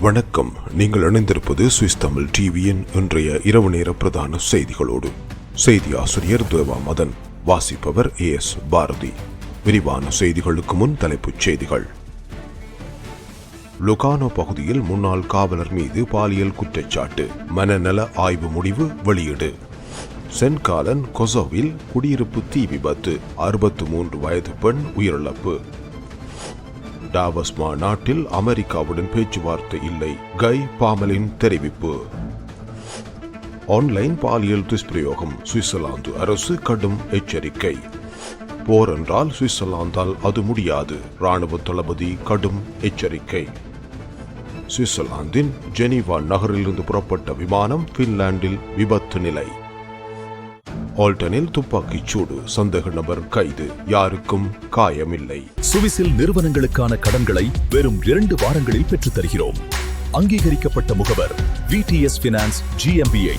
வணக்கம். நீங்கள் இணைந்திருப்பது சுவிஸ் தமிழ் டிவியின் இன்றைய இரவு நேர பிரதான செய்திகளோடு. செய்தி ஆசிரியர் தேவா மதன் வாசிப்பவர் ஏ எஸ் பாரதி. விரிவான செய்திகளுக்கு முன் தலைப்புச் செய்திகள். லுகானோ பகுதியில் முன்னாள் காவலர் மீது பாலியல் குற்றச்சாட்டு. மனநல ஆய்வு முடிவு வெளியீடு. சென்காலன் கொசோவில் குடியிருப்பு தீ விபத்து. அறுபத்து மூன்று வயது பெண் உயிரிழப்பு. டாவஸ் மாநாட்டில் அமெரிக்காவுடன் பேச்சுவார்த்தை இல்லை. கை பாமலின் தெரிவிப்பு. ஆன்லைன் பாலியல் துஷ்பிரயோகம். சுவிட்சர்லாந்து அரசு கடும் எச்சரிக்கை. போர் என்றால் சுவிட்சர்லாந்தால் அது முடியாது. ராணுவ தளபதி கடும் எச்சரிக்கை. சுவிட்சர்லாந்தின் ஜெனீவா நகரிலிருந்து புறப்பட்ட விமானம் பின்லாந்தில் விபத்து நிலை. ஆல்டனில் துப்பாக்கிச் சூடு சந்தேக நபர் கைது யாருக்கும் காயமில்லை. சுவிசில் நிறுவனங்களுக்கான கடன்களை வெறும் இரண்டு வாரங்களில் பெற்றுத் தருகிறோம். அங்கீகரிக்கப்பட்ட முகவர் விடிஎஸ் பினான்ஸ் ஜிஎம்பிஐ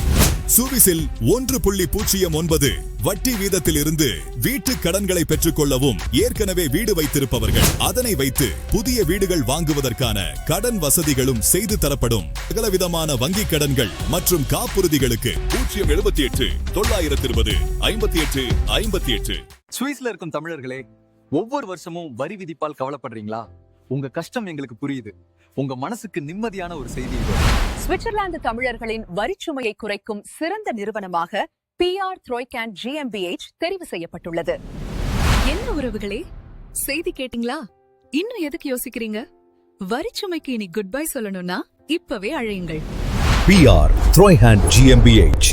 சுவிஸில் ஒன்று புள்ளி பூஜ்ஜியம் ஒன்பது வட்டி வீதத்திலிருந்து வீட்டு கடன்களை பெற்றுக்கொள்ளவும் ஏற்கனவே வீடு வைத்திருப்பவர்கள். அதனை வைத்து புதிய வீடுகள் வாங்குவதற்கான கடன் வசதிகளும் செய்து தரப்படும். சகலவிதமான வங்கிக் கடன்கள் மற்றும் காப்புறுதிகளுக்கு பூஜ்ஜியம் எழுபத்தி எட்டு தொள்ளாயிரத்தி இருபது ஐம்பத்தி எட்டு ஐம்பத்தி எட்டு. சுவிஸ்ல இருக்கும் தமிழர்களே ஒவ்வொரு வருஷமும் வரி விதிப்பால் கவலைப்படுறீங்களா? உங்க கஷ்டம் எங்களுக்கு புரியுது. உங்க மனசுக்கு நிம்மதியான ஒரு செய்தி இது. சுவிட்சர்லாந்து தமிழர்களின் வரிச்சுமையை குறைக்கும் சிறந்த நிறுவனமாக பிஆர் த்ரோய்கேன் ஜிஎம்பிஎச் தெரிவு செய்யப்பட்டுள்ளது. என்ன உறவுகளே? செய்தி கேட்டிங்களா? இன்னும் எதுக்கு யோசிக்கிறீங்க? வரிச்சுமைக்கு இனி குட் பை சொல்லணும்னா இப்பவே அழையுங்கள். பிஆர் த்ரோய்ஹேண்ட் ஜிஎம்பிஎச்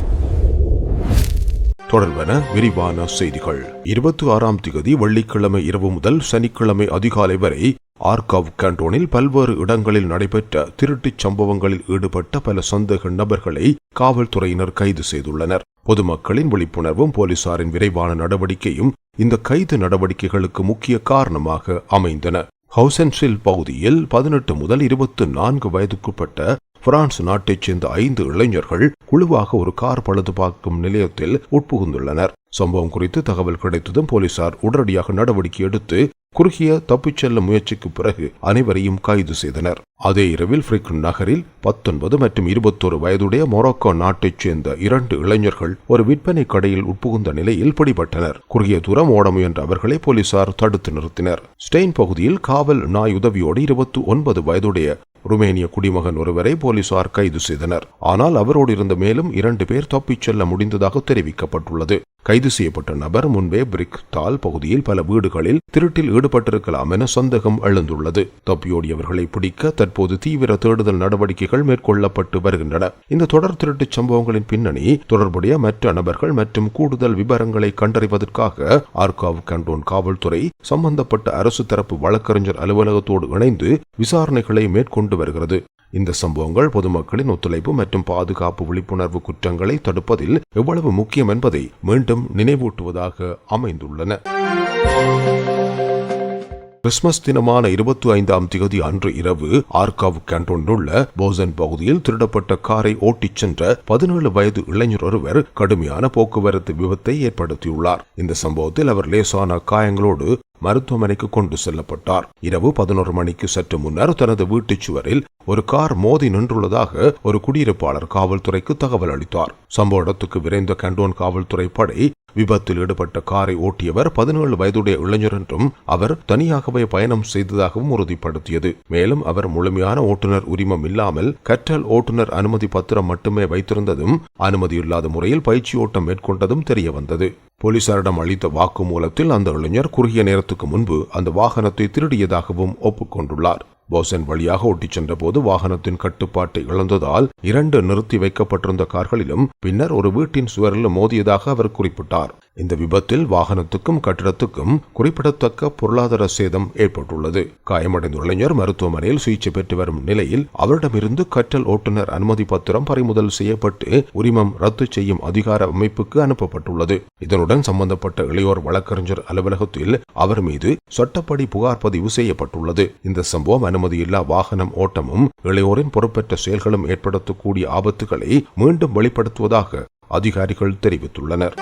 தொடர்வன விரிவான செய்திகள். இருபத்தி ஆறாம் திகதி வெள்ளிக்கிழமை இரவு முதல் சனிக்கிழமை அதிகாலை வரை ஆர்காவ் கண்டோனில் பல்வேறு இடங்களில் நடைபெற்ற திருட்டுச் சம்பவங்களில் ஈடுபட்ட பல சந்தேக நபர்களை காவல்துறையினர் கைது செய்துள்ளனர். பொதுமக்களின் விழிப்புணர்வும் போலீசாரின் விரைவான நடவடிக்கையும் இந்த கைது நடவடிக்கைகளுக்கு முக்கிய காரணமாக அமைந்தன. ஹவுசன்ஷில் பகுதியில் பதினெட்டு முதல் இருபத்து நான்கு வயதுக்குட்பட்ட பிரான்ஸ் நாட்டைச் சேர்ந்த ஐந்து இளைஞர்கள் குழுவாக ஒரு கார் பழுது பார்க்கும் நிலையத்தில் உட்புகுந்துள்ளனர். சம்பவம் குறித்து தகவல் கிடைத்ததும் போலீசார் உடனடியாக நடவடிக்கை எடுத்து குறுகிய தப்பிச் செல்ல முயற்சிக்கு பிறகு அனைவரையும் கைது செய்தனர். அதே இரவில் ஃப்ரிக் நகரில் பத்தொன்பது மற்றும் இருபத்தொரு வயதுடைய மொரோக்கோ நாட்டைச் சேர்ந்த இரண்டு இளைஞர்கள் ஒரு விற்பனை கடையில் உட்புகுந்த நிலையில் பிடிபட்டனர். குறுகிய தூரம் ஓட முயன்ற அவர்களை போலீசார் தடுத்து நிறுத்தினர். ஸ்டெயின் பகுதியில் காவல் நாய் உதவியோடு இருபத்தி ஒன்பது வயதுடைய ருமேனிய குடிமகன் ஒருவரை போலீசார் கைது செய்தனர். ஆனால் அவரோடு இருந்த மேலும் இரண்டு பேர் தப்பிச் செல்ல முடிந்ததாக தெரிவிக்கப்பட்டுள்ளது. கைது செய்யப்பட்ட நபர் முன்பே பிரிக் தால் பகுதியில் பல வீடுகளில் திருட்டில் ஈடுபட்டிருக்கலாம் என சந்தேகம் எழுந்துள்ளது. தப்பியோடியவர்களை பிடிக்க தற்போது தீவிர தேடுதல் நடவடிக்கைகள் மேற்கொள்ளப்பட்டு வருகின்றன. இந்த தொடர் திருட்டுச் சம்பவங்களின் பின்னணி தொடர்புடைய மற்ற நபர்கள் மற்றும் கூடுதல் விவரங்களை கண்டறிவதற்காக ஆர்காவ் கண்டோன் காவல்துறை சம்பந்தப்பட்ட அரசு தரப்பு வழக்கறிஞர் அலுவலகத்தோடு இணைந்து விசாரணைகளை மேற்கொண்டு வருகிறது. இந்த சம்பவங்கள் பொதுமக்களின் ஒத்துழைப்பு மற்றும் பாதுகாப்பு விழிப்புணர்வு குற்றங்களை தடுப்பதில் எவ்வளவு முக்கியம் என்பதை மீண்டும் நினைவூட்டுவதாக அமைந்துள்ளன. கிறிஸ்துமஸ் தினமான இருபத்தி ஐந்தாம் திகதி அன்று இரவு ஆர்காவ் கேண்டோனில் உள்ள போசன் பகுதியில் திருடப்பட்ட காரை ஓட்டிச் சென்ற பதினேழு வயது இளைஞர் ஒருவர் கடுமையான போக்குவரத்து விபத்தை ஏற்படுத்தியுள்ளார். இந்த சம்பவத்தில் அவர் லேசான காயங்களோடு மருத்துவமனைக்கு கொண்டு செல்லப்பட்டார். இரவு பதினோரு மணிக்கு சற்று முன்னர் தனது வீட்டுச் சுவரில் ஒரு கார் மோதி நின்றுள்ளதாக ஒரு குடியிருப்பாளர் காவல்துறைக்கு தகவல் அளித்தார். சம்பவ இடத்துக்கு விரைந்த கண்டோன் காவல்துறை படை விபத்தில் ஈடுபட்ட காரை ஓட்டியவர் பதினேழு வயதுடைய இளைஞர் என்றும் அவர் தனியாகவே பயணம் செய்ததாகவும் உறுதிப்படுத்தியது. மேலும் அவர் முழுமையான ஓட்டுநர் உரிமம் இல்லாமல் கற்றல் ஓட்டுநர் அனுமதி பத்திரம் மட்டுமே வைத்திருந்ததும் அனுமதியில்லாத முறையில் பயிற்சி ஓட்டம் மேற்கொண்டதும் தெரிய வந்தது போலீசாரிடம் அளித்த வாக்குமூலத்தில் அந்த இளைஞர் குறுகிய நேரத்துக்கு முன்பு அந்த வாகனத்தை திருடியதாகவும் ஒப்புக்கொண்டுள்ளார். போசன் வழியாக ஓட்டிச் சென்றபோது வாகனத்தின் கட்டுப்பாட்டை இழந்ததால் இரண்டு நிறுத்தி வைக்கப்பட்டிருந்த கார்களிலும் பின்னர் ஒரு வீட்டின் சுவரிலும் மோதியதாக அவர் குறிப்பிட்டார். இந்த விபத்தில் வாகனத்துக்கும் கட்டிடத்துக்கும் குறிப்பிடத்தக்க பொருளாதார சேதம் ஏற்பட்டுள்ளது. காயமடைந்த இளைஞர் மருத்துவமனையில் சிகிச்சை பெற்று வரும் நிலையில் அவரிடமிருந்து கற்றல் ஓட்டுநர் அனுமதி பத்திரம் பறிமுதல் செய்யப்பட்டு உரிமம் ரத்து செய்யும் அதிகார அமைப்புக்கு அனுப்பப்பட்டுள்ளது. இதனுடன் சம்பந்தப்பட்ட இளையோர் வழக்கறிஞர் அலுவலகத்தில் அவர் மீது சட்டப்படி புகார் பதிவு செய்யப்பட்டுள்ளது. இந்த சம்பவம் அனுமதி இல்லா வாகனம் ஓட்டமும் இளையோரின் பொறுப்பற்ற செயல்களும் ஏற்படுத்தக்கூடிய ஆபத்துகளை மீண்டும் வெளிப்படுத்துவதாக அதிகாரிகள் தெரிவித்துள்ளனர்.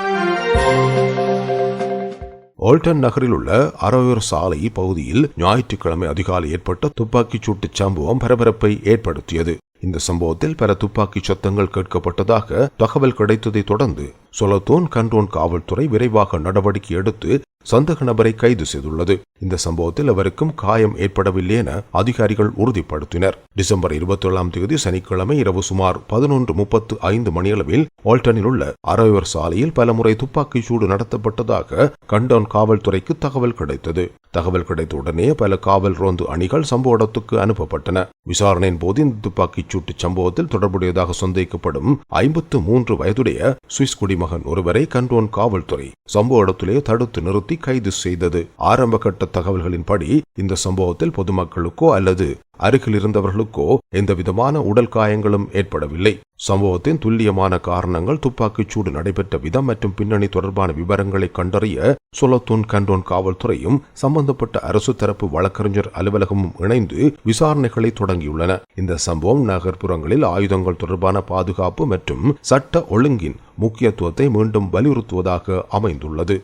ஓல்டன் நகரில் உள்ள அரோயர் சாலை பகுதியில் ஞாயிற்றுக்கிழமை அதிகாலை ஏற்பட்ட துப்பாக்கிச் சூட்டு சம்பவம் பரபரப்பை ஏற்படுத்தியது. இந்த சம்பவத்தில் பல துப்பாக்கி சத்தங்கள் கேட்கப்பட்டதாக தகவல் கிடைத்ததை தொடர்ந்து சொலத்தோன் கண்டோன் காவல்துறை விரைவாக நடவடிக்கை எடுத்து சந்தக நபரை கைது செய்துள்ளது. இந்த சம்பவத்தில் அவருக்கும் காயம் ஏற்படவில்லை என அதிகாரிகள் உறுதிப்படுத்தினர். டிசம்பர் இருபத்தி ஏழாம் தேதி சனிக்கிழமை இரவு சுமார் பதினொன்று முப்பத்து ஐந்து மணியளவில் ஆல்டனில் உள்ள அரைவர் சாலையில் பலமுறை துப்பாக்கிச் சூடு நடத்தப்பட்டதாக கண்டோன் காவல்துறைக்கு தகவல் கிடைத்தது. தகவல் கிடைத்த உடனே பல காவல் ரோந்து அணிகள் சம்பவ இடத்துக்கு அனுப்பப்பட்டன. விசாரணையின் போது இந்த துப்பாக்கிச் சூட்டு சம்பவத்தில் தொடர்புடையதாக சந்தேகிக்கப்படும் ஐம்பத்து மூன்று வயதுடைய சுவிஸ் குடிமகன் ஒருவரை கண்டோன் காவல்துறை சம்பவ இடத்திலே தடுத்து நிறுத்தி காட்டி கைது செய்தது. ஆரம்ப கட்ட தகவல்களின்படி இந்த சம்பவத்தில் பொதுமக்களுக்கோ அல்லது அருகில் இருந்தவர்களுக்கோ எந்த விதமான உடல் காயங்களும் ஏற்படவில்லை. சம்பவத்தின் துல்லியமான காரணங்கள் துப்பாக்கிச் சூடு நடைபெற்ற விதம் மற்றும் பின்னணி தொடர்பான விவரங்களை கண்டறிய சொலத்தூன் கண்டோன் காவல்துறையும் சம்பந்தப்பட்ட அரசு தரப்பு வழக்கறிஞர் அலுவலகமும் இணைந்து விசாரணைகளை தொடங்கியுள்ளன. இந்த சம்பவம் நகர்ப்புறங்களில் ஆயுதங்கள் தொடர்பான பாதுகாப்பு மற்றும் சட்ட ஒழுங்கின் முக்கியத்துவத்தை மீண்டும் வலியுறுத்துவதாக அமைந்துள்ளது.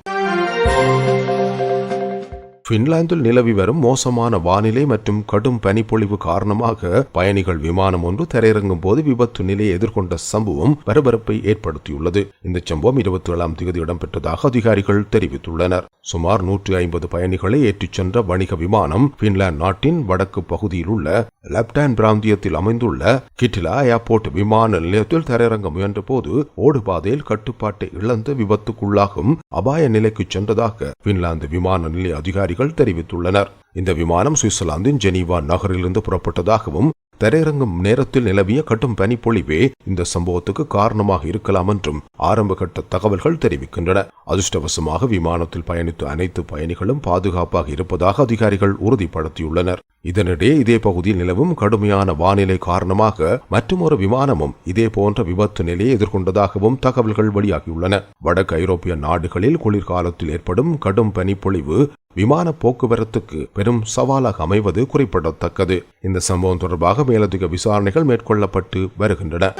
பின்லாந்தில் நிலவி வரும் மோசமான வானிலை மற்றும் கடும் பனிப்பொழிவு காரணமாக பயணிகள் விமானம் ஒன்று தரையிறங்கும் போது விபத்து நிலையை எதிர்கொண்ட சம்பவம் பரபரப்பை ஏற்படுத்தியுள்ளது. இந்த சம்பவம் இருபத்தி ஏழாம் தேதி இடம்பெற்றதாக அதிகாரிகள் தெரிவித்துள்ளனர். சுமார் நூற்றி ஐம்பது பயணிகளை ஏற்றிச் சென்ற வணிக விமானம் பின்லாந்து நாட்டின் வடக்கு பகுதியில் உள்ள லெப்டான் பிராந்தியத்தில் அமைந்துள்ள கிட்டிலா ஏர்போர்ட் விமான நிலையத்தில் தரையிறங்க முயன்ற போது ஓடுபாதையில் கட்டுப்பாட்டை இழந்து விபத்துக்குள்ளாகும் அபாய நிலைக்கு சென்றதாக பின்லாந்து விமான நிலைய அதிகாரிகள் தெரிவித்துள்ளனர். இந்த விமானம் சுவிட்சர்லாந்தின் ஜெனீவா நகரிலிருந்து புறப்பட்டதாகவும் தரையிறங்கும் நேரத்தில் நிலவிய கடும் பனிப்பொழிவே இந்த சம்பவத்துக்கு காரணமாக இருக்கலாம் என்றும் ஆரம்பகட்ட தகவல்கள் தெரிவிக்கின்றன. அதிர்ஷ்டவசமாக விமானத்தில் பயணித்த அனைத்து பயணிகளும் பாதுகாப்பாக இருப்பதாக அதிகாரிகள் உறுதிப்படுத்தியுள்ளனர். இதனிடையே இதே பகுதியில் நிலவும் கடுமையான வானிலை காரணமாக மற்றொரு விமானமும் இதே போன்ற விபத்து நிலையை எதிர்கொண்டதாகவும் தகவல்கள் வெளியாகியுள்ளன. வடக்கு ஐரோப்பிய நாடுகளில் குளிர்காலத்தில் ஏற்படும் கடும் பனிப்பொழிவு விமான போக்குவரத்துக்கு பெரும் சவாலாக அமைவது குறிப்பிடத்தக்கது. இந்த சம்பவம் தொடர்பாக மேலதிக விசாரணைகள் மேற்கொள்ளப்பட்டு வருகின்றன.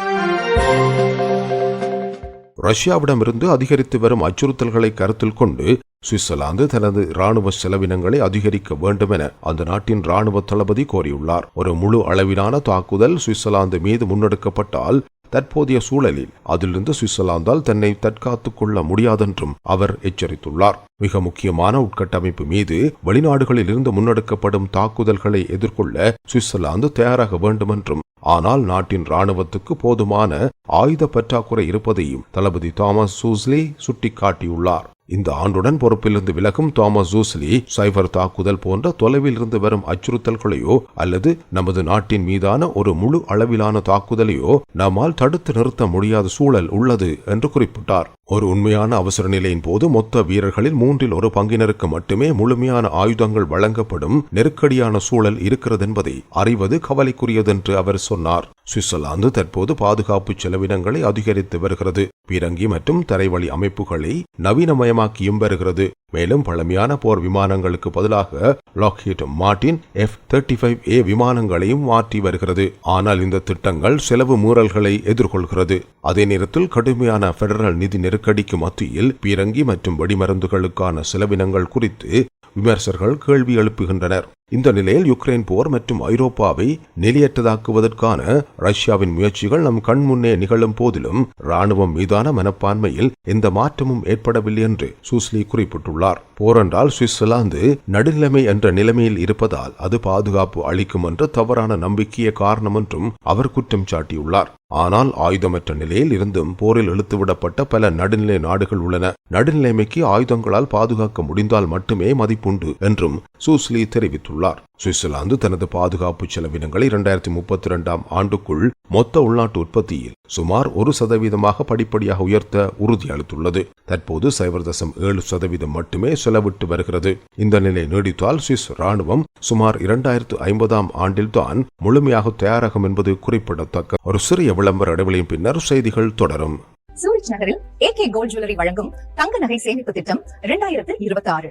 ரஷ்யாவிடமிருந்து அதிகரித்து வரும் அச்சுறுத்தல்களை கருத்தில் கொண்டு சுவிட்சர்லாந்து தனது ராணுவ செலவினங்களை அதிகரிக்க வேண்டும் என அந்த நாட்டின் ராணுவ தளபதி கோரியுள்ளார். ஒரு முழு அளவிலான தாக்குதல் சுவிட்சர்லாந்து மீது முன்னெடுக்கப்பட்டால் தற்போதைய சூழலில் அதிலிருந்து சுவிட்சர்லாந்தால் தன்னை தற்காத்துக் கொள்ள முடியாதென்றும் அவர் எச்சரித்துள்ளார். மிக முக்கியமான உட்கட்டமைப்பு மீது வெளிநாடுகளில் இருந்து முன்னெடுக்கப்படும் தாக்குதல்களை எதிர்கொள்ள சுவிட்சர்லாந்து தயாராக வேண்டுமென்றும். ஆனால் நாட்டின் ராணுவத்துக்கு போதுமான ஆயுத பற்றாக்குறை இருப்பதையும் தளபதி தாமஸ் சூஸ்லி சுட்டிக்காட்டியுள்ளார். இந்த ஆண்டுடன் பொறுப்பிலிருந்து விலகும் தாமஸ் ஜூஸ்லி சைபர் தாக்குதல் போன்ற தொலைவில் இருந்து வரும் அச்சுறுத்தல்களையோ அல்லது நமது நாட்டின் மீதான ஒரு முழு அளவிலான தாக்குதலையோ நம்மால் தடுத்து நிறுத்த முடியாத சூழல் உள்ளது என்று குறிப்பிட்டார். ஒரு உண்மையான அவசர நிலையின் போது மொத்த வீரர்களில் மூன்றில் ஒரு பங்கினருக்கு மட்டுமே முழுமையான ஆயுதங்கள் வழங்கப்படும் நெருக்கடியான சூழல் இருக்கிறது என்பதை அறிவது கவலைக்குரியதென்று அவர் சொன்னார். சுவிட்சர்லாந்து தற்போது பாதுகாப்பு செலவினங்களை அதிகரித்து வருகிறது. பீரங்கி மற்றும் தரைவழி அமைப்புகளை நவீனமயமாக்கியும் வருகிறது. மேலும் பழமையான போர் விமானங்களுக்கு பதிலாக Lockheed Martin F thirty five A விமானங்களையும் மாற்றி வருகிறது. ஆனால் இந்த திட்டங்கள் செலவு மூறல்களை எதிர்கொள்கிறது. அதே நேரத்தில் கடுமையான பெடரல் நிதி நெருக்கடிக்கு மத்தியில் பீரங்கி மற்றும் வெடிமருந்துகளுக்கான செலவினங்கள் குறித்து விமர்சகர்கள் கேள்வி எழுப்புகின்றனர். இந்த நிலையில் யுக்ரைன் போர் மற்றும் ஐரோப்பாவை நிலையற்றதாக்குவதற்கான ரஷ்யாவின் முயற்சிகள் நம் கண் முன்னே நிகழும் போதிலும் ராணுவம் மீதான மனப்பான்மையில் எந்த மாற்றமும் ஏற்படவில்லை என்று சூஸ்லி குறிப்பிட்டுள்ளார். போரென்றால் சுவிட்சர்லாந்து நடுநிலைமை என்ற நிலைமையில் இருப்பதால் அது பாதுகாப்பு அளிக்கும் என்ற தவறான நம்பிக்கையே காரணம் என்றும் அவர் குற்றம் சாட்டியுள்ளார். ஆனால் ஆயுதமற்ற நிலையில் இருந்தும் போரில் இழுத்துவிடப்பட்ட பல நடுநிலை நாடுகள் உள்ளன. நடுநிலைமைக்கு ஆயுதங்களால் பாதுகாக்க முடிந்தால் மட்டுமே மதிப்புண்டு என்றும் சூஸ்லி தெரிவித்துள்ளார். தெரிவித்துள்ளார் சுவிட்சர்லாந்து தனது பாதுகாப்பு செலவினங்களை இரண்டாயிரத்தி முப்பத்தி இரண்டாம் ஆண்டுக்குள் மொத்த உள்நாட்டு உற்பத்தியில் சுமார் ஒரு சதவீதமாக படிப்படியாக உயர்த்த உறுதியளித்துள்ளது தற்போது சைபர் தசம் ஏழு சதவீதம் மட்டுமே செலவிட்டு வருகிறது. இந்த நிலை நீடித்தால் சுவிஸ் ராணுவம் சுமார் இரண்டாயிரத்து ஐம்பதாம் ஆண்டில்தான் முழுமையாக தயாராகும் என்பது குறிப்பிடத்தக்க. ஒரு சிறிய விளம்பர இடைவெளியின் பின்னர் செய்திகள் தொடரும். சூரிச் நகரில் ஏகே கோல்ட் ஜுவல்லரி வழங்கும் தங்க நகை சேமிப்பு திட்டம் இரண்டாயிரத்து இருபத்தி ஆறு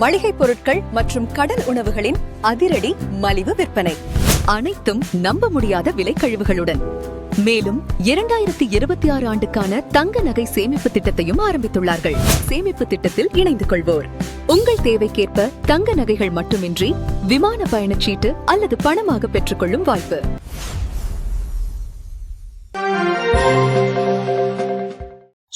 மளிகை பொருட்கள் மற்றும் கடல் உணவுகளின் அதிரடி மலிவு விற்பனை. அனைத்தும் நம்ப முடியாத விலை கழிவுகளுடன் மேலும் இரண்டாயிரத்தி இருபத்தி ஆறு ஆண்டுக்கான தங்க நகை சேமிப்பு திட்டத்தையும் ஆரம்பித்துள்ளார்கள். சேமிப்பு திட்டத்தில் இணைந்து கொள்வோர். உங்கள் தேவைக்கேற்ப தங்க நகைகள் மட்டுமின்றி விமான பயணச்சீட்டு அல்லது பணமாக பெற்றுக்கொள்ளும் வாய்ப்பு.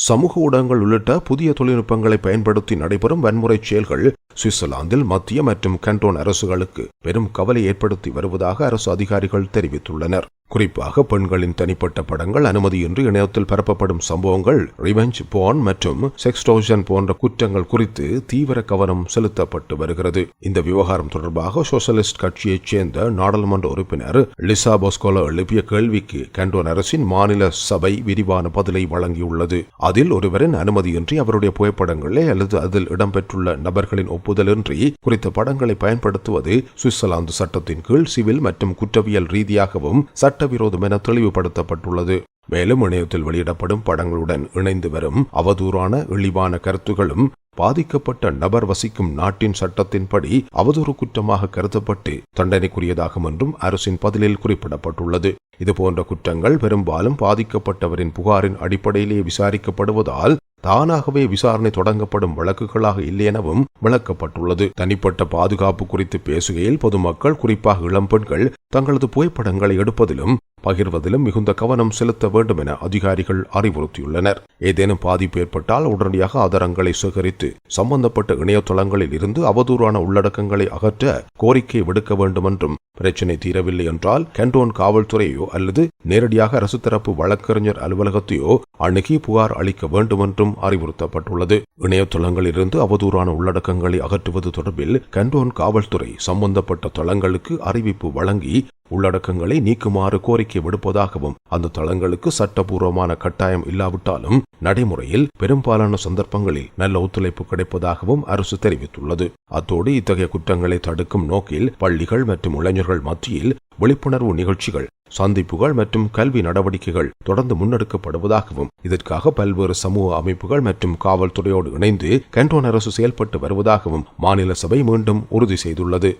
சமூக ஊடகங்கள் உள்ளிட்ட புதிய தொழில்நுட்பங்களை பயன்படுத்தி நடைபெறும் வன்முறை செயல்கள் சுவிட்சர்லாந்தில் மத்திய மற்றும் கண்டோன் அரசுகளுக்கு பெரும் கவலை ஏற்படுத்தி வருவதாக அரசு அதிகாரிகள் தெரிவித்துள்ளனர். குறிப்பாக பெண்களின் தனிப்பட்ட படங்கள் அனுமதியின்றி இணையத்தில் பரப்பப்படும் சம்பவங்கள் ரிவெஞ்ச் போன் மற்றும் செக்ஸ்டோஷன் போன்ற குற்றங்கள் குறித்து தீவிர கவனம் செலுத்தப்பட்டு வருகிறது. இந்த விவகாரம் தொடர்பாக சோசலிஸ்ட் கட்சியைச் சேர்ந்த நாடாளுமன்ற உறுப்பினர் லிசா போஸ்கோலோ எழுப்பிய கேள்விக்கு கண்டோன் அரசின் மாநில சபை விரிவான பதிலை வழங்கியுள்ளது. அதில் ஒருவரின் அனுமதியின்றி அவருடைய புகைப்படங்களே அல்லது அதில் இடம்பெற்றுள்ள நபர்களின் ஒப்புதலின்றி குறித்த படங்களை பயன்படுத்துவது சுவிட்சர்லாந்து சட்டத்தின் கீழ் சிவில் மற்றும் குற்றவியல் ரீதியாகவும் சட்டவிரோதம் என தெளிவுபடுத்தப்பட்டுள்ளது. மேலும் இணையத்தில் வெளியிடப்படும் படங்களுடன் இணைந்து வரும் அவதூறான இழிவான கருத்துகளும் பாதிக்கப்பட்ட நபர் வசிக்கும் நாட்டின் சட்டத்தின்படி அவதூறு குற்றமாக கருதப்பட்டு தண்டனைக்குரியதாகும் என்றும் அரசின் பதிலில் குறிப்பிடப்பட்டுள்ளது. இதுபோன்ற குற்றங்கள் பெரும்பாலும் பாதிக்கப்பட்டவரின் புகாரின் அடிப்படையிலேயே விசாரிக்கப்படுவதால் தானாகவே விசாரணை தொடங்கப்படும் வழக்குகளாக இல்லை எனவும் விளக்கப்பட்டுள்ளது. தனிப்பட்ட பாதுகாப்பு குறித்து பேசுகையில் பொதுமக்கள் குறிப்பாக இளம்பெண்கள் தங்களது புகைப்படங்களை எடுப்பதிலும் பகிர்வதிலும் மிகுந்த கவனம் செலுத்த வேண்டும் என அதிகாரிகள் அறிவுறுத்தியுள்ளனர். ஏதேனும் பாதிப்பு ஏற்பட்டால் உடனடியாக ஆதாரங்களை சேகரித்து சம்பந்தப்பட்ட இணையதளங்களில் இருந்து அவதூறான உள்ளடக்கங்களை அகற்ற கோரிக்கை விடுக்க வேண்டும் என்றும் பிரச்சினை தீரவில்லை என்றால் கண்டோன் காவல்துறையோ அல்லது நேரடியாக அரசு தரப்பு வழக்கறிஞர் அலுவலகத்தையோ அணுகி புகார் அளிக்க வேண்டும் என்றும் அறிவுறுத்தப்பட்டுள்ளது. இணையதளங்களிலிருந்து அவதூறான உள்ளடக்கங்களை அகற்றுவது தொடர்பில் கண்டோன் காவல்துறை சம்பந்தப்பட்ட தளங்களுக்கு அறிவிப்பு வழங்கி உள்ளடக்கங்களை நீக்குமாறு கோரிக்கை விடுப்பதாகவும் அந்த தளங்களுக்கு சட்டபூர்வமான கட்டாயம் இல்லாவிட்டாலும் நடைமுறையில் பெரும்பாலான சந்தர்ப்பங்களில் நல்ல ஒத்துழைப்பு கிடைப்பதாகவும் அரசு தெரிவித்துள்ளது. அத்தோடு இத்தகைய குற்றங்களை தடுக்கும் நோக்கில் பள்ளிகள் மற்றும் இளைஞர்கள் மத்தியில் விழிப்புணர்வு நிகழ்ச்சிகள் சந்திப்புகள் மற்றும் கல்வி நடவடிக்கைகள் தொடர்ந்து முன்னெடுக்கப்படுவதாகவும் இதற்காக பல்வேறு சமூக அமைப்புகள் மற்றும் காவல்துறையோடு இணைந்து கண்டோன் அரசு செயல்பட்டு வருவதாகவும் மாநில சபை மீண்டும் உறுதி செய்துள்ளது.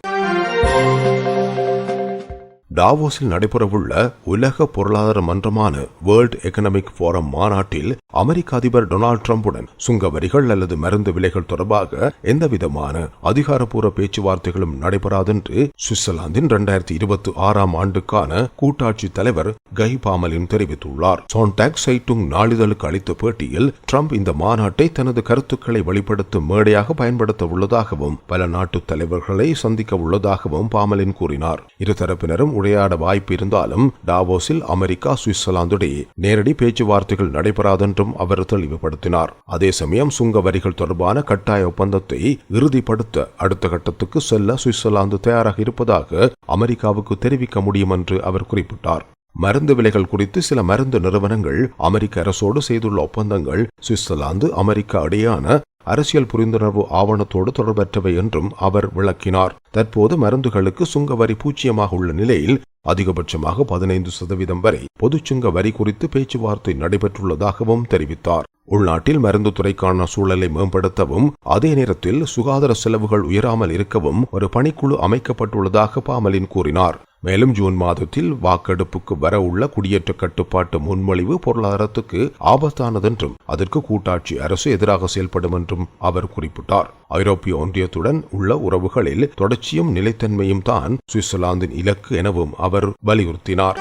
டாவோஸில் நடைபெறவுள்ள உலக பொருளாதார மன்றமான வேர்ல்ட் எக்கனாமிக் ஃபோரம் மாநாட்டில் அமெரிக்க அதிபர் டொனால்டு டிரம்புடன் சுங்க வரிகள் அல்லது மருந்து விலைகள் தொடர்பாக எந்தவிதமான அதிகாரப்பூர்வ பேச்சுவார்த்தைகளும் நடைபெறாதென்று சுவிட்சர்லாந்தின் இரண்டாயிரத்தி இருபத்தி ஆறாம் ஆண்டுக்கான கூட்டாட்சி தலைவர் கை பாமலின் தெரிவித்துள்ளார். சோன்டாக் சைட்டுங் நாளிதழுக்கு அளித்த பேட்டியில் ட்ரம்ப் இந்த மாநாட்டை தனது கருத்துக்களை வெளிப்படுத்தும் மேடையாக பயன்படுத்த உள்ளதாகவும் பல நாட்டு தலைவர்களை சந்திக்க உள்ளதாகவும் பாமலின் கூறினார். இருதரப்பினரும் உரையாட வாய்ப்பு இருந்தாலும் டாவோஸில் அமெரிக்கா சுவிட்சர்லாந்துடைய நேரடி பேச்சுவார்த்தைகள் நடைபெறாதென்றும் அவர் தெளிவுபடுத்தினார். அதே சமயம் சுங்க வரிகள் தொடர்பான கட்டாய ஒப்பந்தத்தை இறுதிப்படுத்த அடுத்த கட்டத்துக்கு செல்ல சுவிட்சர்லாந்து தயாராக இருப்பதாக அமெரிக்காவுக்கு தெரிவிக்க முடியும் என்று அவர் குறிப்பிட்டார். மருந்து விலைகள் குறித்து சில மருந்து நிறுவனங்கள் அமெரிக்க அரசோடு செய்துள்ள ஒப்பந்தங்கள் சுவிட்சர்லாந்து அமெரிக்கா இடையான அரசியல் புரிந்துணர்வு ஆவணத்தோடு தொடர்பற்றவை என்றும் அவர் விளக்கினார். தற்போது மருந்துகளுக்கு சுங்க வரி பூஜ்ஜியமாக உள்ள நிலையில் அதிகபட்சமாக பதினைந்து சதவீதம் வரை பொதுச்சுங்க வரி குறித்து பேச்சுவார்த்தை நடைபெற்றுள்ளதாகவும் தெரிவித்தார். உள்நாட்டில் மருந்து துறைக்கான சூழலை மேம்படுத்தவும் அதே நேரத்தில் சுகாதார செலவுகள் உயராமல் இருக்கவும் ஒரு பணிக்குழு அமைக்கப்பட்டுள்ளதாக பாமலின் கூறினார். மேலும் ஜூன் மாதத்தில் வாக்கெடுப்புக்கு வர உள்ள குடியேற்ற கட்டுப்பாட்டு முன்மொழிவு பொருளாதாரத்துக்கு ஆபத்தானதென்றும் அதற்கு கூட்டாட்சி அரசு எதிராக செயல்படும் என்றும் அவர் குறிப்பிட்டார். ஐரோப்பிய ஒன்றியத்துடன் உள்ள உறவுகளில் தொடர்ச்சியும் நிலைத்தன்மையும் தான் சுவிட்சர்லாந்தின் இலக்கு எனவும் அவர் வலியுறுத்தினார்.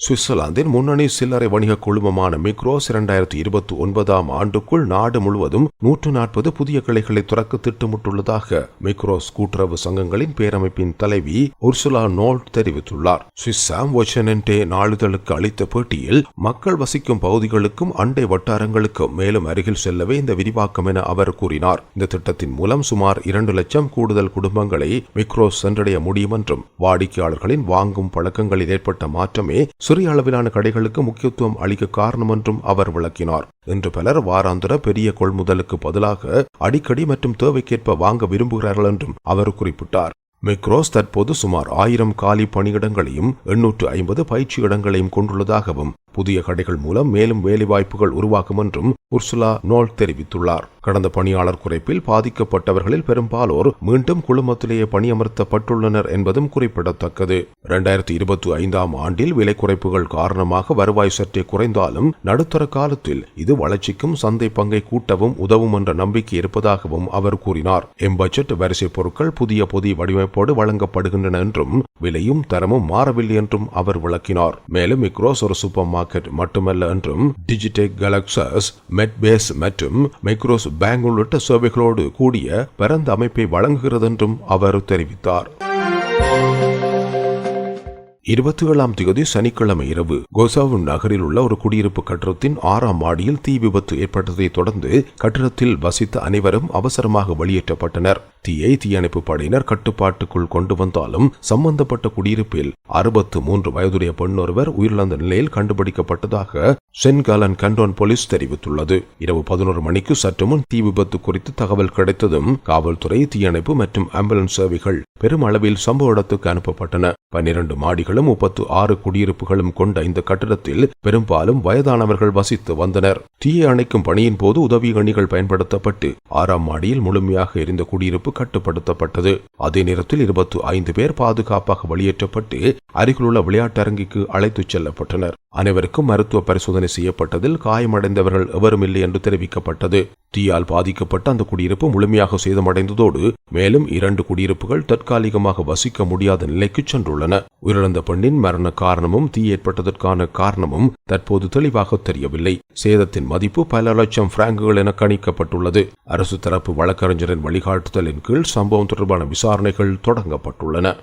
சுவிட்சர்லாந்தின் முன்னணி சில்லறை வணிக குழுமமான மிக்ரோஸ் இரண்டாயிரத்தி இருபத்தி ஒன்பதாம் ஆண்டுக்குள் நாடு முழுவதும் நூற்று நாற்பது புதிய கிளைகளை துறக்க திட்டமிட்டுள்ளதாக மிக்ரோஸ் கூட்டுறவு சங்கங்களின் பேரமைப்பின் தலைவி உர்சுலா நோல்ட் தெரிவித்துள்ளார். சுவிஸ்ஸாம் ஒச்சனென்டே நாளிதழுக்கு அளித்த பேட்டியில் மக்கள் வசிக்கும் பகுதிகளுக்கும் அண்டை வட்டாரங்களுக்கும் மேலும் அருகில் செல்லவே இந்த விரிவாக்கம் என அவர் கூறினார். இந்த திட்டத்தின் மூலம் சுமார் இரண்டு லட்சம் கூடுதல் குடும்பங்களை மிக்ரோஸ் சென்றடைய முடியும் என்றும் வாடிக்கையாளர்களின் வாங்கும் பழக்கங்களில் ஏற்பட்ட மாற்றமே சிறிய அளவிலான கடைகளுக்கு முக்கியத்துவம் அளிக்க காரணம் என்றும் அவர் விளக்கினார். இன்று பலர் வாராந்திர பெரிய கொள்முதலுக்கு பதிலாக அடிக்கடி மற்றும் தேவைக்கேற்ப வாங்க விரும்புகிறார்கள் என்றும் அவர் குறிப்பிட்டார். மெக்ரோஸ் தற்போது சுமார் ஆயிரம் காலி பணியிடங்களையும் எண்ணூற்று ஐம்பது பயிற்சி இடங்களையும் கொண்டுள்ளதாகவும் புதிய கடைகள் மூலம் மேலும் வேலைவாய்ப்புகள் உருவாக்கும் என்றும் உர்சுலா நோல் தெரிவித்துள்ளார். கடந்த பணியாளர் குறைப்பில் பாதிக்கப்பட்டவர்களில் பெரும்பாலோர் மீண்டும் குழுமத்திலேயே பணியமர்த்தப்பட்டுள்ளனர் என்பதும் குறிப்பிடத்தக்கது. இரண்டாயிரத்தி இருபத்தி ஐந்தாம் ஆண்டில் விலை குறைப்புகள் காரணமாக வருவாய் சற்றே குறைந்தாலும் நடுத்தர காலத்தில் இது வளர்ச்சிக்கும் சந்தை பங்கை கூட்டவும் உதவும் என்ற நம்பிக்கை இருப்பதாகவும் அவர் கூறினார். எம்பட்ஜெட் வரிசை பொருட்கள் புதிய புதிய வடிவமைப்போடு வழங்கப்படுகின்றன என்றும் விலையும் தரமும் மாறவில்லை என்றும் அவர் விளக்கினார். மேலும் இக்ரோஸ் ஒரு சூப்பர் மார்க்கெட் மார்க்கெட் மட்டுமல்ல என்றும் டிஜிடெக் கலக்சஸ் மெட்பேஸ் மற்றும் மைக்ரோஸ் பேங்க் உள்ளிட்ட சேவைகளோடு கூடிய பரந்த அமைப்பை வழங்குகிறது என்றும் அவர் தெரிவித்தார். இருபத்தி ஏழாம் தேதி சனிக்கிழமை இரவு கோசாவு நகரில் உள்ள ஒரு குடியிருப்பு கட்டிடத்தின் ஆறாம் மாடியில் தீ விபத்து ஏற்பட்டதை தொடர்ந்து கட்டிடத்தில் வசித்த அனைவரும் அவசரமாக வெளியேற்றப்பட்டனர். தீயை தீயணைப்பு படையினர் கட்டுப்பாட்டுக்குள் கொண்டு வந்தாலும் சம்பந்தப்பட்ட குடியிருப்பில் அறுபத்து மூன்று வயதுடைய பெண்ணொருவர் உயிரிழந்த நிலையில் கண்டுபிடிக்கப்பட்டதாக சென்காலன் கண்டோன் போலீஸ் தெரிவித்துள்ளது. இரவு பதினோரு மணிக்கு சற்று முன் தீ விபத்து குறித்து தகவல் கிடைத்ததும் காவல்துறை தீயணைப்பு மற்றும் ஆம்புலன்ஸ் சேவைகள் பெரும் அளவில் சம்பவ இடத்துக்கு அனுப்பப்பட்டன. பன்னிரண்டு மாடிகளும் முப்பத்து ஆறு குடியிருப்புகளும் கொண்ட இந்த கட்டிடத்தில் பெரும்பாலும் வயதானவர்கள் வசித்து வந்தனர். தீயை அணைக்கும் பணியின் போது உதவி அணிகள் பயன்படுத்தப்பட்டு ஆறாம் மாடியில் முழுமையாக எரிந்த குடியிருப்பு கட்டுப்படுத்தப்பட்டது. அதே நேரத்தில் இருபத்து ஐந்து பேர் பாதுகாப்பாக வெளியேற்றப்பட்டு அருகிலுள்ள விளையாட்டரங்கிற்கு அழைத்துச் செல்லப்பட்டனர். அனைவருக்கும் மருத்துவ பரிசோதனை செய்யப்பட்டதில் காயமடைந்தவர்கள் எவரும் இல்லை என்று தெரிவிக்கப்பட்டது. தீயால் பாதிக்கப்பட்ட அந்த குடியிருப்பு முழுமையாக சேதமடைந்ததோடு மேலும் இரண்டு குடியிருப்புகள் தற்காலிகமாக வசிக்க முடியாத நிலைக்கு சென்றுள்ளன. உயிரிழந்த பெண்ணின் மரண காரணமும் தீ ஏற்பட்டதற்கான காரணமும் தற்போது தெளிவாக தெரியவில்லை. சேதத்தின் மதிப்பு பல லட்சம் பிராங்குகள் என கணிக்கப்பட்டுள்ளது. அரசு தரப்பு வழக்கறிஞரின் வழிகாட்டுதலின் கீழ் சம்பவம் தொடர்பான விசாரணைகள் தொடங்கப்பட்டுள்ளன.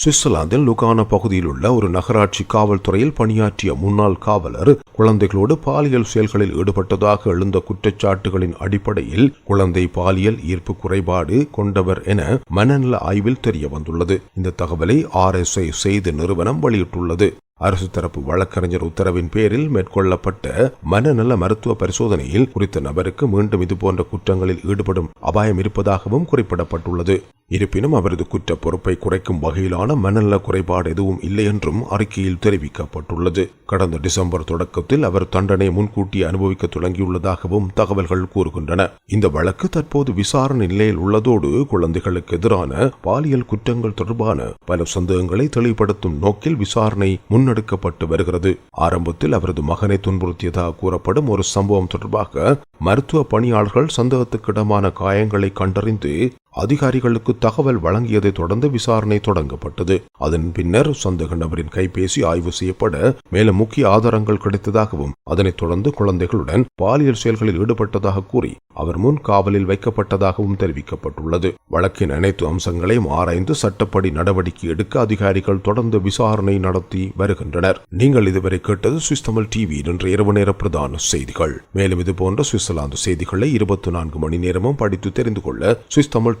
சுவிட்சர்லாந்தின் லுகானா பகுதியில் உள்ள ஒரு நகராட்சி காவல்துறையில் பணியாற்றிய முன்னாள் காவலர் குழந்தைகளோடு பாலியல் செயல்களில் ஈடுபட்டதாக எழுந்த குற்றச்சாட்டுகளின் அடிப்படையில் குழந்தை பாலியல் ஈர்ப்பு குறைபாடு கொண்டவர் என மனநல ஆய்வில் தெரிய வந்துள்ளது இந்த தகவலை ஆர்எஸ்ஐ செய்தி நிறுவனம் வெளியிட்டுள்ளது. அரசு தரப்பு வழக்கறிஞர் உத்தரவின் பேரில் மேற்கொள்ளப்பட்ட மனநல மருத்துவ பரிசோதனையில் குறித்த நபருக்கு மீண்டும் இதுபோன்ற குற்றங்களில் ஈடுபடும் அபாயம் இருப்பதாகவும் குறிப்பிடப்பட்டுள்ளது. இருப்பினும் அவரது குற்ற பொறுப்பை குறைக்கும் வகையிலான மனநல குறைபாடு எதுவும் இல்லை என்றும் அறிக்கையில் தெரிவிக்கப்பட்டுள்ளது. கடந்த டிசம்பர் தொடக்கத்தில் அவர் தண்டனை முன்கூட்டி அனுபவிக்க தொடங்கியுள்ளதாகவும் தகவல்கள் கூறுகின்றன. இந்த வழக்கு தற்போது விசாரணை நிலையில் உள்ளதோடு குழந்தைகளுக்கு எதிரான பாலியல் குற்றங்கள் தொடர்பான பல சந்தேகங்களை தெளிவுபடுத்தும் நோக்கில் விசாரணை முன்னெடுக்கப்பட்டு வருகிறது. ஆரம்பத்தில் அவரது மகனை துன்புறுத்தியதாக கூறப்படும் ஒரு சம்பவம் தொடர்பாக மருத்துவ பணியாளர்கள் சந்தேகத்துக்கிடமான காயங்களை கண்டறிந்து அதிகாரிகளுக்கு தகவல் வழங்கியதை தொடர்ந்து விசாரணை தொடங்கப்பட்டது. அதன் பின்னர் சந்தேக நபரின் கைபேசி ஆய்வு செய்யப்பட மேலும் முக்கிய ஆதாரங்கள் கிடைத்ததாகவும் அதனைத் தொடர்ந்து குழந்தைகளுடன் பாலியல் செயல்களில் ஈடுபட்டதாக கூறி அவர் முன் காவலில் வைக்கப்பட்டதாகவும் தெரிவிக்கப்பட்டுள்ளது. வழக்கின் அனைத்து அம்சங்களையும் ஆராய்ந்து சட்டப்படி நடவடிக்கை எடுக்க அதிகாரிகள் தொடர்ந்து விசாரணை நடத்தி வருகின்றனர். நீங்கள் இதுவரை கேட்டது சுவிஸ் தமிழ் டிவி இன்று இரவு நேர பிரதான செய்திகள். மேலும் இதுபோன்ற சுவிட்சர்லாந்து செய்திகளை இருபத்தி நான்கு மணி நேரமும் படித்து தெரிந்து கொள்ள Swiss Tamil